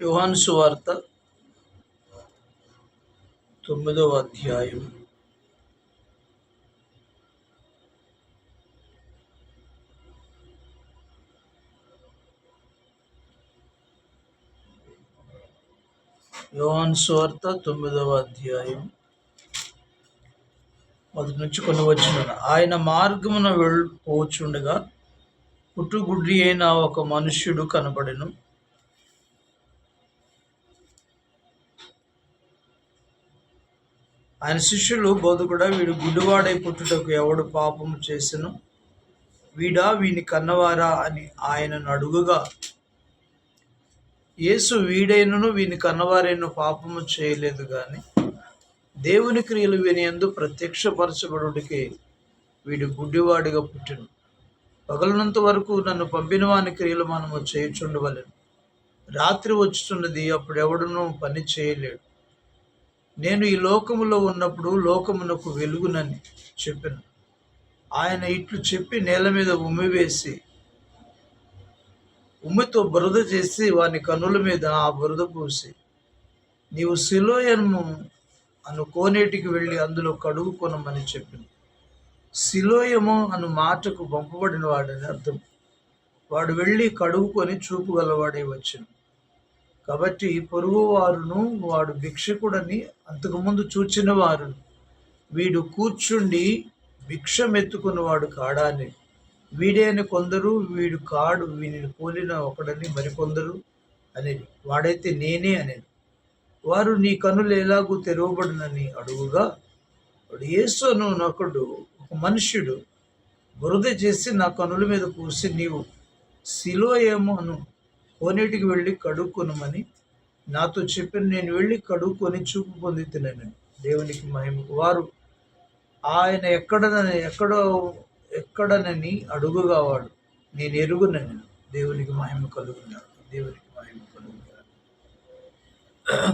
యుహాన్ సువార్త తొమ్మిదవ అధ్యాయం. యోహాను సువార్త తొమ్మిదవ అధ్యాయం. మొదటి నుంచి కొన్ని వచ్చిన ఆయన మార్గమున వెళ్ళిపోచుండగా పుట్టుగుడ్డి అయిన ఒక మనుష్యుడు కనబడెను. ఆయన శిష్యులు బోధకుడా వీడు గుడ్డివాడై పుట్టుటకు ఎవడు పాపము చేసెను? వీడా వీని కన్నవారా అని ఆయనను అడుగుగా యేసు వీడైనను వీని కన్నవారైన పాపము చేయలేదు కానీ దేవుని క్రియలు వినియందు ఎందు ప్రత్యక్షపరచబడుడికి వీడు గుడ్డివాడిగా పుట్టిను. పగలనంత వరకు నన్ను పంపిన వాని క్రియలు మనము చేయుచుండవలెను. రాత్రి వచ్చుచున్నది అప్పుడు ఎవడునూ పని చేయలేడు. నేను ఈ లోకములో ఉన్నప్పుడు లోకమునకు వెలుగునని చెప్పాను. ఆయన ఇట్లు చెప్పి నేల మీద ఉమ్మి వేసి ఉమ్మితో బురద చేసి వాని కనుల మీద ఆ బురద పూసి నీవు సిలోయను అను కోనేటికి వెళ్ళి అందులో కడుగు కొనమని చెప్పింది సిలోయము అను మాటకు పంపబడిన వాడని అర్థం. వాడు వెళ్ళి కడుగుకొని చూపుగలవాడే వచ్చాను. కాబట్టి పొరుగు వారును వాడు భిక్షకుడని అంతకుముందు చూచిన వారు వీడు కూర్చుండి భిక్షమెత్తుకున్నవాడు కాడా అని వీడే అని కొందరు వీడు కాడు వీనిని పోలిన ఒకడని మరికొందరు అనేది వాడైతే నేనే అనేది వారు నీ కనులు ఎలాగూ తెరవబడినని అడుగుగా వాడు యేసును నొకడు ఒక మనుష్యుడు బురద చేసి నా కనుల మీద పూసి నీవు సిలో ఏమో అను కోనేటికి వెళ్ళి కడుక్కొనమని నాతో చెప్పిన నేను వెళ్ళి కడుక్కొని చూపు పొంది తినను దేవునికి మహిమ. వారు ఆయన ఎక్కడనని ఎక్కడో ఎక్కడనని అడుగుగా వాడు నేను ఎరుగునని దేవునికి మహిమ కలుగున్నాడు దేవునికి మహిమ కలుగున్నాడు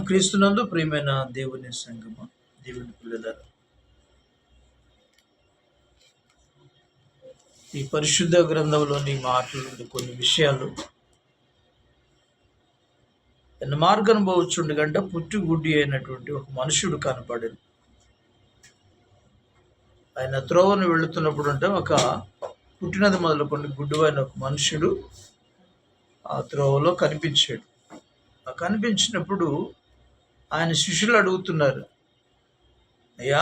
క్రీస్తునందు ప్రియమైన దేవుని సంగమ దేవుని పిల్లల ఈ పరిశుద్ధ గ్రంథంలోని మాటలు కొన్ని విషయాలు. ఎన్న మార్గం పోవచ్చుండగంట పుట్టి గుడ్డి అయినటువంటి ఒక మనుషుడు కనపడింది ఆయన త్రోవను వెళుతున్నప్పుడు అంటే ఒక పుట్టినది మొదలుకొని అయిన ఒక మనుషుడు ఆ త్రోవలో కనిపించాడు. ఆ కనిపించినప్పుడు ఆయన శిష్యులు అడుగుతున్నారు అయ్యా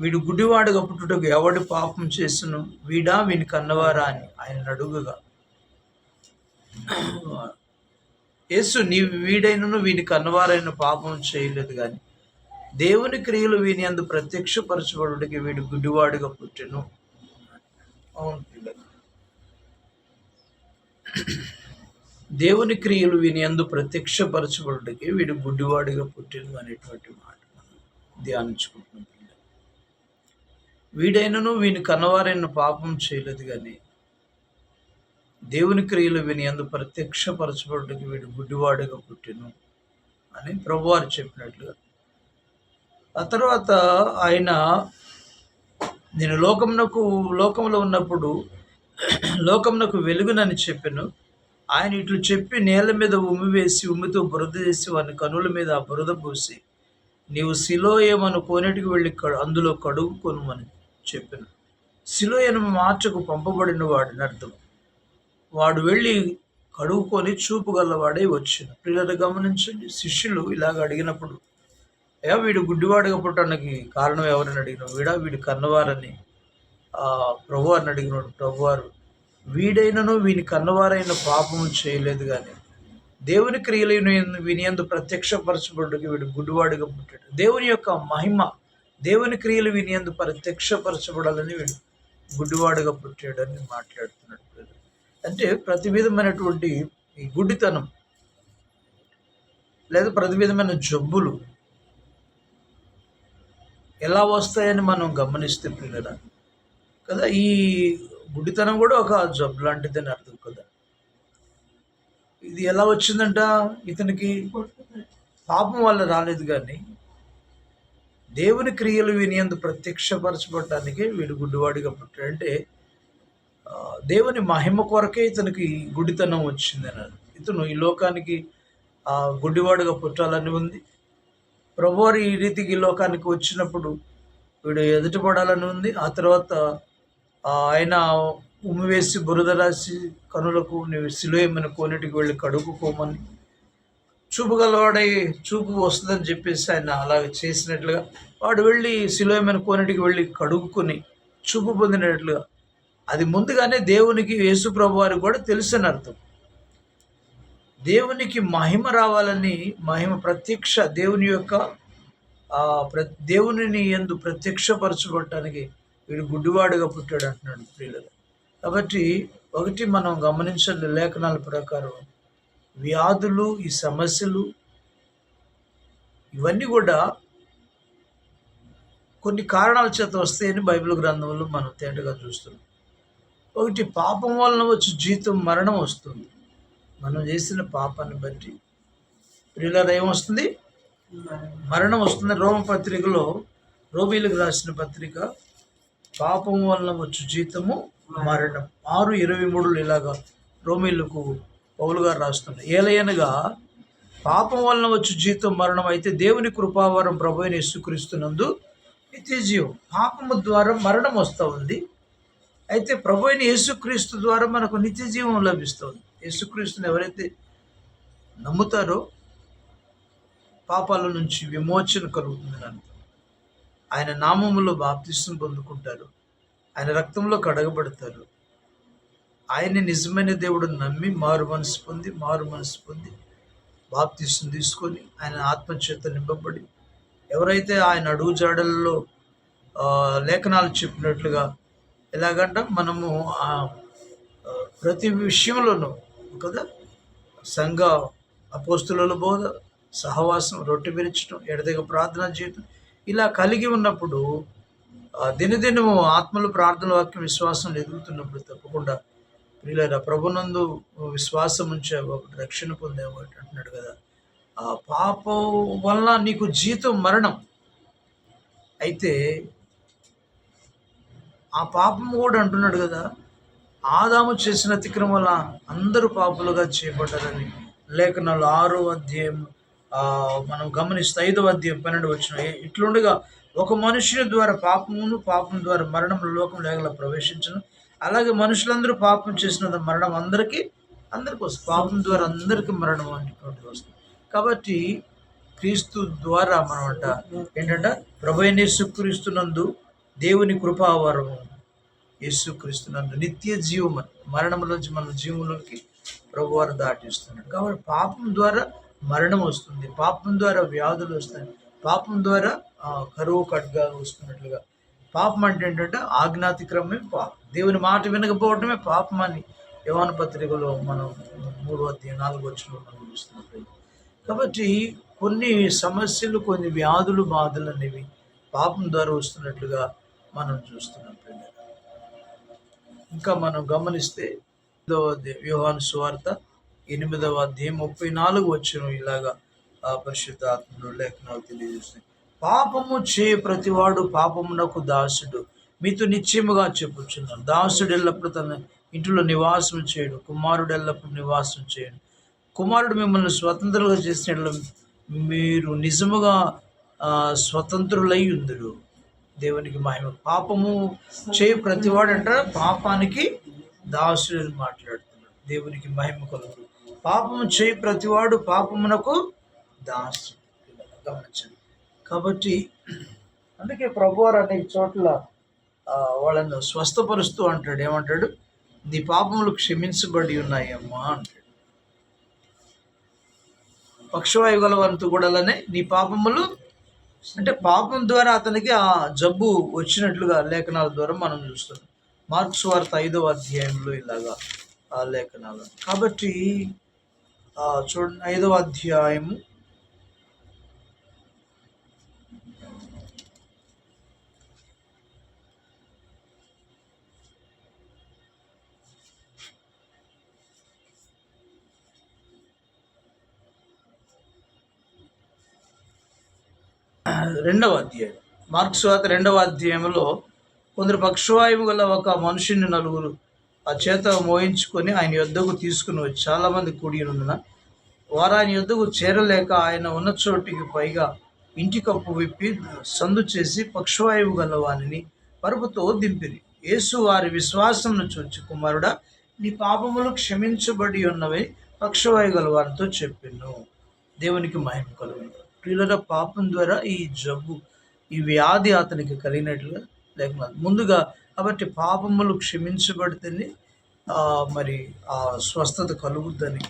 వీడు గుడ్డివాడుగా పుట్టుటకు ఎవడు పాపం చేస్తును? వీడా వీని కన్నవారా అని ఆయన అడుగుగా. యేసు నీ వీడైనను వీని కన్నవారైన పాపం చేయలేదు కానీ దేవుని క్రియలు వీని అందు ప్రత్యక్షపరచబడుడికి వీడు గుడ్డివాడుగా పుట్టెను. అవును దేవుని క్రియలు వీని అందు ప్రత్యక్షపరచబడుడికి వీడు గుడ్డివాడిగా పుట్టెను అనేటువంటి మాట ధ్యానించుకుంటున్నాం. వీడైనను వీని కన్నవారైన పాపం చేయలేదు కానీ దేవుని క్రియలు విని ఎందు ప్రత్యక్షపరచబడికి వీడు గుడ్డివాడుగా పుట్టిను అని ప్రభువారు చెప్పినట్లుగా ఆ తర్వాత ఆయన నేను లోకమునకు లోకంలో ఉన్నప్పుడు లోకమునకు వెలుగునని చెప్పాను. ఆయన ఇట్లు చెప్పి నేల మీద ఉమ్మి వేసి ఉమ్మితో బురద చేసి వాని కనుల మీద ఆ బురద పోసి నీవు సిలోయమను కోనేటికి వెళ్ళి అందులో కడుగు కొనుమని చెప్పిన. సిలోయను మార్చకు పంపబడిన వాడిని అర్థం వాడు వెళ్ళి కడుక్కొని చూపు గల్లవాడే పిల్లలు గమనించండి శిష్యులు ఇలాగ అడిగినప్పుడు ఏ వీడు గుడ్డివాడిగా పుట్టడానికి కారణం ఎవరని అడిగిన? వీడా? వీడు కన్నవారని. ప్రభు అని అడిగినాడు. ప్రభువారు వీడైనను వీని కన్నవారైన పాపము చేయలేదు కానీ దేవుని క్రియలను వీని ఎందు ప్రత్యక్షపరచబడుకి వీడు గుడ్డివాడిగా పుట్టాడు. దేవుని యొక్క మహిమ దేవుని క్రియలు వినియందు ప్రత్యక్షపరచబడాలని వీడు గుడ్డివాడుగా పుట్టాడని మాట్లాడుతున్నాడు అంటే ప్రతి విధమైనటువంటి ఈ గుడ్డితనం లేదా ప్రతి విధమైన జబ్బులు ఎలా వస్తాయని మనం గమనిస్తే పిల్లరా కదా? ఈ గుడ్డితనం కూడా ఒక జబ్బు లాంటిదని అర్థం కదా? ఇది ఎలా వచ్చిందంట? ఇతనికి పాపం వల్ల రాలేదు కానీ దేవుని క్రియలు వినియందు ప్రత్యక్షపరచబడటానికి వీడు గుడ్డివాడిగా పుట్టాడంటే అంటే దేవుని మహిమ కొరకే ఇతనికి గుడితనం వచ్చిందని ఇతను ఈ లోకానికి గుడ్డివాడుగా పుట్టాలని ఉంది. ప్రభువారు ఈ రీతికి ఈ లోకానికి వచ్చినప్పుడు వీడు ఎదుటపడాలని ఉంది. ఆ తర్వాత ఆయన ఉమ్మివేసి బురద రాసి కనులకు నీవు సిలువేమని కోనేటికి వెళ్ళి కడుక్కోమని చూపు గలవాడై చూపు వస్తుందని చెప్పేసి ఆయన అలాగ చేసినట్లుగా వాడు వెళ్ళి శిలోయమైన కోనటికి వెళ్ళి కడుగుకొని చూపు పొందినట్లుగా. అది ముందుగానే దేవునికి యేసుప్రభు వారికి కూడా తెలుసని అర్థం. దేవునికి మహిమ రావాలని మహిమ ప్రత్యక్ష దేవుని యొక్క ప్ర దేవునిని ఎందు ప్రత్యక్షపరచబడటానికి వీడు గుడ్డివాడుగా పుట్టాడు అంటున్నాడు ప్రియులు కాబట్టి ఒకటి మనం గమనించాలి లేఖనాల ప్రకారం. వ్యాధులు ఈ సమస్యలు ఇవన్నీ కూడా కొన్ని కారణాల చేత వస్తాయని బైబిల్ గ్రంథంలో మనం తేటగా చూస్తున్నాం. ఒకటి పాపం వలన వచ్చి జీతం మరణం వస్తుంది. మనం చేసిన పాపాన్ని బట్టి ప్రియులారా ఏమొస్తుంది? మరణం వస్తుంది. రోమ పత్రికలో రోమీలకు రాసిన పత్రిక పాపం వలన వచ్చు జీతము మరణం. ఆరు ఇరవై మూడులు ఇలాగా రోమీలకు పౌలు గారు రాస్తున్నారు. ఏలయనగా పాపం వలన వచ్చి జీతం మరణం అయితే దేవుని కృపావరం ప్రభు అని యేసుక్రీస్తున్నందు నిత్యజీవం. పాపము ద్వారా మరణం వస్తూ ఉంది. అయితే ప్రభు అయిన యేసుక్రీస్తు ద్వారా మనకు నిత్యజీవం లభిస్తుంది యేసుక్రీస్తుని ఎవరైతే నమ్ముతారో పాపాల నుంచి విమోచన కలుగుతుందని అర్థం. ఆయన నామములో బాప్తిష్టం పొందుకుంటారు. ఆయన రక్తంలో కడగబడతారు. ఆయన నిజమైన దేవుడు నమ్మి మారు మనసు పొంది మారు మనసు పొంది బాప్తిస్తం తీసుకొని ఆయన ఆత్మచేత నింపబడి ఎవరైతే ఆయన అడుగు జాడల్లో లేఖనాలు చెప్పినట్లుగా ఎలాగంట మనము ఆ, ప్రతి విషయంలోనూ కదా సంఘ అపోస్తుల బోధ సహవాసం రొట్టె విరచడం ఎడదగ ప్రార్థన చేయటం ఇలా కలిగి ఉన్నప్పుడు దినదినము ఆత్మలు ప్రార్థన వాక్యం విశ్వాసం ఎదుగుతున్నప్పుడు తప్పకుండా ప్రియులారా ప్రభునందు విశ్వాసం ఉంచే ఒకటి రక్షణ పొందేవాడు ఒకటి అంటున్నాడు కదా. ఆ పాపం వల్ల నీకు జీతం మరణం. అయితే ఆ పాపం కూడా అంటున్నాడు కదా ఆదాము చేసిన అతిక్రమం వల్ల అందరూ పాపులుగా చేపడ్డారని లేఖనాలు ఆరో అధ్యాయం మనం గమనిస్తే ఐదవ అధ్యాయం పన్నెండు వచ్చిన ఇట్లుండగా ఒక మనుషుని ద్వారా పాపమును పాపం ద్వారా మరణం లోకం లేగల ప్రవేశించను. అలాగే మనుషులందరూ పాపం చేసిన మరణం అందరికీ అందరికీ వస్తుంది. పాపం ద్వారా అందరికీ మరణం అనేటువంటిది వస్తుంది. కాబట్టి క్రీస్తు ద్వారా మనం అంట ఏంటంటే ప్రభు అయిన యేసుక్రీస్తునందు దేవుని కృపావరము యేసుక్రీస్తునందు నిత్య జీవం మరణంలోంచి మన జీవంలోకి ప్రభువారు దాటిస్తున్నాడు కాబట్టి పాపం ద్వారా మరణం వస్తుంది. పాపం ద్వారా వ్యాధులు వస్తాయి. పాపం ద్వారా కరువు కట్గా వస్తున్నట్లుగా. పాపం అంటే ఏంటంటే ఆజ్ఞాతిక్రమే పాపం. దేవుని మాట వినకపోవటమే పాపం అని యవాన పత్రికలో మనం మూడు అధ్యాయం నాలుగు వచ్చిన మనం చూస్తున్నప్పుడు కాబట్టి కొన్ని సమస్యలు కొన్ని వ్యాధులు బాధలు అనేవి పాపం ద్వారా వస్తున్నట్లుగా మనం చూస్తున్నాం పిల్లలు ఇంకా మనం గమనిస్తే ఎనిమిదవ అధ్యాయం యోహాను సువార్త ఎనిమిదవ అధ్యాయం ముప్పై నాలుగు వచ్చిన ఇలాగా ఆ పరిశుద్ధ ఆత్మలో లేఖనాలు తెలియజేస్తున్నాయి. పాపము చే ప్రతివాడు పాపమునకు దాసుడు. మీతో నిశ్చయముగా చెప్పుచున్నాను. దాసుడు ఎల్లప్పుడు తన ఇంటిలో నివాసం చేయడు. కుమారుడు ఎల్లప్పుడు నివాసం చేయడు. కుమారుడు మిమ్మల్ని స్వతంత్రులుగా చేసిన మీరు నిజముగా స్వతంత్రులై ఉందుడు దేవునికి మహిమ. పాపము చేయి ప్రతివాడు అంట పాపానికి దాసుడు అని మాట్లాడుతున్నాడు. దేవునికి మహిమ కలుగు పాపము చేయి ప్రతివాడు పాపమునకు దాసుడు. గమనించండి. కాబట్టి అందుకే ప్రభువారు అనేక చోట్ల వాళ్ళను స్వస్థపరుస్తూ అంటాడు. ఏమంటాడు? నీ పాపములు క్షమించబడి ఉన్నాయమ్మా అంటాడు. పక్షవాయు గలవంతు కూడాలనే నీ పాపములు అంటే పాపం ద్వారా అతనికి ఆ జబ్బు వచ్చినట్లుగా లేఖనాల ద్వారా మనం చూస్తున్నాం. మార్క్స్ వార్త ఐదవ అధ్యాయంలో ఇలాగా ఆ లేఖనాలు. కాబట్టి ఆ చూడండి ఐదవ అధ్యాయము రెండవ అధ్యాయం. మార్క్స్ వార్త రెండవ అధ్యాయంలో కొందరు పక్షవాయువు గల ఒక మనుషుని నలుగురు ఆ చేత మోయించుకొని ఆయన యుద్ధకు తీసుకుని వచ్చి చాలామంది కూడి ఉన్నన వారు ఆయన యుద్ధకు చేరలేక ఆయన ఉన్న చోటికి పైగా ఇంటి కప్పు విప్పి సందు చేసి పక్షవాయువు గల వారిని పరుపుతో దింపిరి యేసు వారి విశ్వాసమును చూచి కుమారుడా నీ పాపములు క్షమించబడి ఉన్నవి పక్షవాయు గల వారితో చెప్పిను. దేవునికి మహిమ కలుగును. ప్రియులర పాపం ద్వారా ఈ జబ్బు ఈ వ్యాధి అతనికి కలిగినట్లుగా లేకుండా ముందుగా కాబట్టి పాపములు క్షమించబడితేనే మరి ఆ స్వస్థత కలుగుద్దని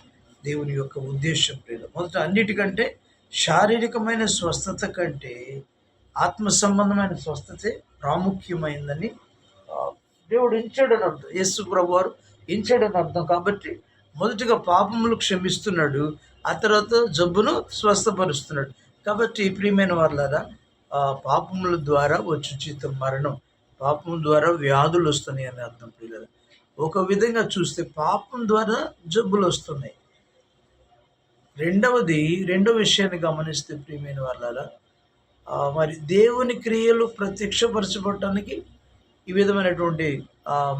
దేవుని యొక్క ఉద్దేశం ప్రియుల మొదట అన్నిటికంటే శారీరకమైన స్వస్థత కంటే ఆత్మ సంబంధమైన స్వస్థతే ప్రాముఖ్యమైందని దేవుడు ఇచ్చాడని అర్థం. యేసు ప్రభు వారు ఇచ్చాడని అర్థం కాబట్టి మొదటిగా పాపములు క్షమిస్తున్నాడు. ఆ తర్వాత జబ్బును స్వస్థపరుస్తున్నాడు. కాబట్టి ప్రియమైన వాళ్ళారా పాపముల ద్వారా వచ్చి జీతం మరణం. పాపం ద్వారా వ్యాధులు వస్తున్నాయి అని అర్థం పిల్లలు ఒక విధంగా చూస్తే పాపం ద్వారా జబ్బులు వస్తున్నాయి. రెండవది రెండో విషయాన్ని గమనిస్తే ప్రియమైన వాళ్ళారా మరి దేవుని క్రియలు ప్రత్యక్షపరచబడటానికి ఈ విధమైనటువంటి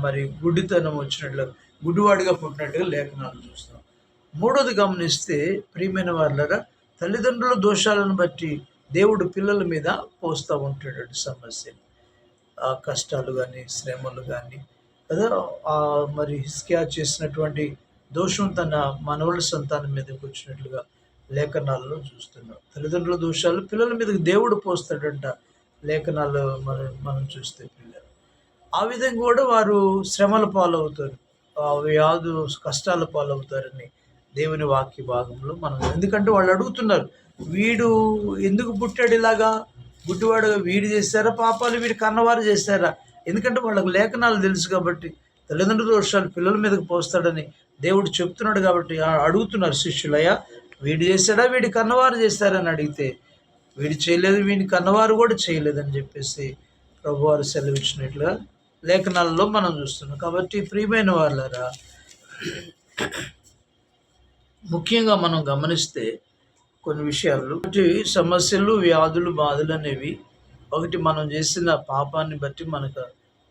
మరి గుడ్డితనం వచ్చినట్లు గుడ్డివాడిగా పుట్టినట్టుగా లేఖనాలు చూస్తాం మూడోది గమనిస్తే ప్రియమైన వాళ్ళరా తల్లిదండ్రుల దోషాలను బట్టి దేవుడు పిల్లల మీద పోస్తూ ఉంటాడు సమస్య. ఆ కష్టాలు కానీ శ్రమలు కానీ కదా? ఆ మరి హిస్కియా చేసినటువంటి దోషం తన మనవల సంతానం మీదకి వచ్చినట్లుగా లేఖనాల్లో చూస్తున్నాం. తల్లిదండ్రుల దోషాలు పిల్లల మీదకి దేవుడు పోస్తాడంట లేఖనాలు మనం మనం చూస్తే పిల్లలు. ఆ విధంగా కూడా వారు శ్రమల పాలవుతారు. వ్యాధు కష్టాల పాలవుతారని దేవుని వాక్య భాగంలో మనం ఎందుకంటే వాళ్ళు అడుగుతున్నారు వీడు ఎందుకు పుట్టాడు ఇలాగా? గుడ్డివాడుగా వీడు చేశారా? పాపాలు వీడి కన్నవారు చేశారా? ఎందుకంటే వాళ్ళకి లేఖనాలు తెలుసు కాబట్టి తల్లిదండ్రుల దోషాలు పిల్లల మీదకి పోస్తాడని దేవుడు చెప్తున్నాడు కాబట్టి అడుగుతున్నారు శిష్యులయ్యా వీడు చేశాడా? వీడి కన్నవారు చేస్తారని అడిగితే వీడు చేయలేదు వీడి కన్నవారు కూడా చేయలేదని చెప్పేసి ప్రభువారు సెలవిచ్చినట్లుగా లేఖనాలలో మనం చూస్తున్నాం. కాబట్టి ప్రియమైన వాళ్ళరా ముఖ్యంగా మనం గమనిస్తే కొన్ని విషయాలు. ఒకటి సమస్యలు వ్యాధులు బాధలు అనేవి ఒకటి మనం చేసిన పాపాన్ని బట్టి మనకు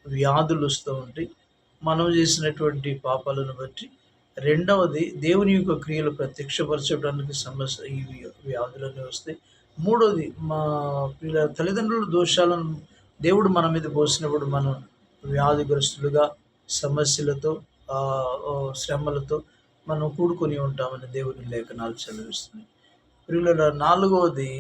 వ్యాధులు వస్తూ ఉంటాయి. మనం చేసినటువంటి పాపాలను బట్టి. రెండవది దేవుని యొక్క క్రియలు ప్రత్యక్షపరచడానికి సమస్య ఈ వ్యాధులన్నీ వస్తాయి. మూడవది మా పిల్ల తల్లిదండ్రుల దోషాలను దేవుడు మన మీద పోసినప్పుడు మనం వ్యాధిగ్రస్తులుగా సమస్యలతో శ్రమలతో మనం కూడుకొని ఉంటామని దేవుని లేఖనాలు చదివిస్తున్నాయి. ప్రియుల నాలుగవది